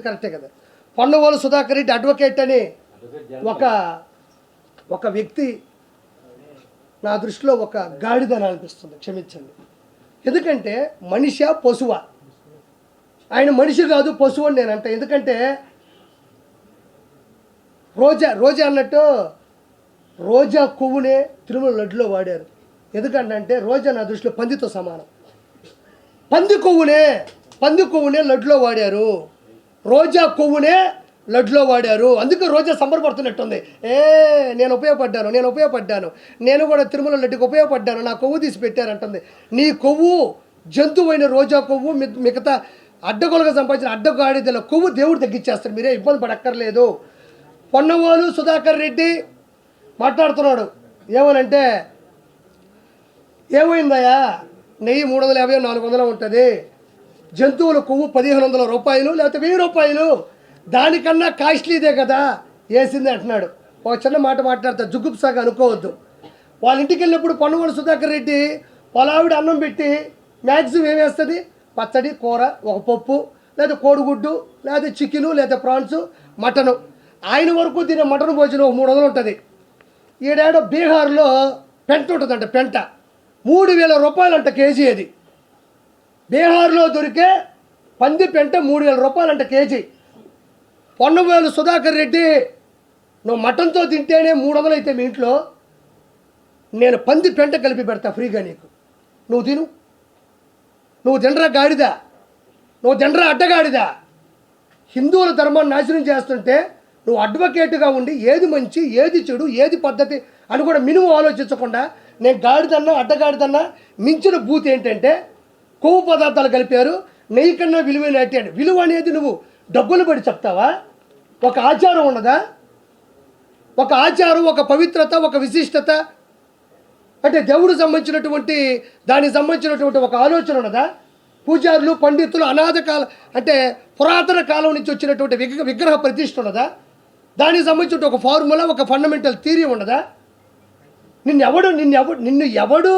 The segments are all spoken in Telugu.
కరెక్టే కదా. పొన్నవాళ్ళు సుధాకర్ రెడ్డి అడ్వకేట్ అని ఒక ఒక వ్యక్తి నా దృష్టిలో ఒక గాడిదని అనిపిస్తుంది క్షమించండి. ఎందుకంటే మనిష పశువ? ఆయన మనిషి కాదు పశువు అని నేను ఎందుకంటే రోజా రోజా అన్నట్టు రోజా కొవ్వునే తిరుమల లడ్డులో వాడారు. ఎందుకంటే రోజా నా దృష్టిలో పందితో సమానం. పంది కొవ్వునే పంది కొవ్వునే లడ్డులో వాడారు. రోజా కొవ్వునే లడ్డులో వాడారు. అందుకే రోజా సంబరపడుతున్నట్టుంది ఏ నేను ఉపయోగపడ్డాను నేను ఉపయోగపడ్డాను. నేను కూడా తిరుమల లడ్డుకి ఉపయోగపడ్డాను. నా కొవ్వు తీసి పెట్టారంటుంది. నీ కొవ్వు జంతువైన రోజా కొవ్వు మిగతా అడ్డగోలుగా సంపాదించిన అడ్డగాడిదల కొవ్వు దేవుడు తగ్గించేస్తాడు మీరే ఇబ్బంది పడక్కర్లేదు. పొన్నవాలు సుధాకర్ రెడ్డి మాట్లాడుతున్నాడు. ఏమనంటే ఏమైందయ్యా? నెయ్యి మూడు వందల యాభై నాలుగు వందలు ఉంటుంది. జంతువుల కొవ్వు పదిహేను వందల రూపాయలు లేకపోతే వెయ్యి రూపాయలు. దానికన్నా కాస్ట్లీదే కదా. వేసింది అంటున్నాడు. ఒక చిన్న మాట మాట్లాడతా జుగ్గుప్సాగా అనుకోవద్దు. వాళ్ళ ఇంటికి వెళ్ళినప్పుడు పొన్నగోడు సుధాకర్ రెడ్డి పొలావిడ అన్నం పెట్టి మ్యాక్సిమం ఏమేస్తుంది పచ్చడి కూర ఒక పప్పు లేదా కోడిగుడ్డు లేదా చికెను లేదా ప్రాన్స్ మటను. ఆయన వరకు తినే మటన్ భోజనం ఒక మూడు వందలు ఉంటుంది. ఈడేడో బీహార్లో పెంట ఉంటుందంట పెంట. మూడు వేల రూపాయలంట కేజీ అది. బీహార్లో దొరికే పంది పెంట మూడు వేల రూపాయలంట కేజీ. పొన్నవేలు సుధాకర్ రెడ్డి నువ్వు మటన్తో తింటేనే మూడు వందలు అయితే మీ ఇంట్లో. నేను పంది పెంట కలిపి పెడతా ఫ్రీగా నీకు. నువ్వు తిను. నువ్వు తినరా గాడిదా? నువ్వు తినరా అడ్డగాడిదా? హిందువుల ధర్మాన్ని నాశనం చేస్తుంటే నువ్వు అడ్వకేట్గా ఉండి ఏది మంచి ఏది చెడు ఏది పద్ధతి అని కూడా మినిమం ఆలోచించకుండా నేను గాడిదన్నా అడ్డగాడిదన్నా మించిన బూత్ ఏంటంటే కొవ్వు పదార్థాలు కలిపారు. నెయ్యి కన్నా విలువైన అంటే విలువ అనేది నువ్వు డబ్బులు పడి చెప్తావా? ఒక ఆచారం ఉండదా ఒక ఆచారం ఒక పవిత్రత ఒక విశిష్టత? అంటే దేవుడు సంబంధించినటువంటి దానికి సంబంధించినటువంటి ఒక ఆలోచన ఉన్నదా? పూజారులు పండితులు అనాథ కాల అంటే పురాతన కాలం నుంచి వచ్చినటువంటి విగ్రహ విగ్రహ ప్రతిష్ట ఉన్నదా? దానికి సంబంధించిన ఒక ఫార్ములా ఒక ఫండమెంటల్ థీరీ ఉండదా నిన్ను ఎవడు నిన్ను ఎవడు నిన్ను ఎవడు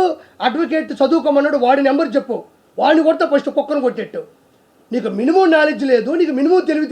అడ్వకేట్ చదువుకోమన్నాడు? వాడి నెంబర్ చెప్పు. వాడిని కొడితే ఫస్ట్ కుక్కను కొట్టేట్టు. నీకు మినిమం నాలెడ్జ్ లేదు నీకు మినిమం తెలివి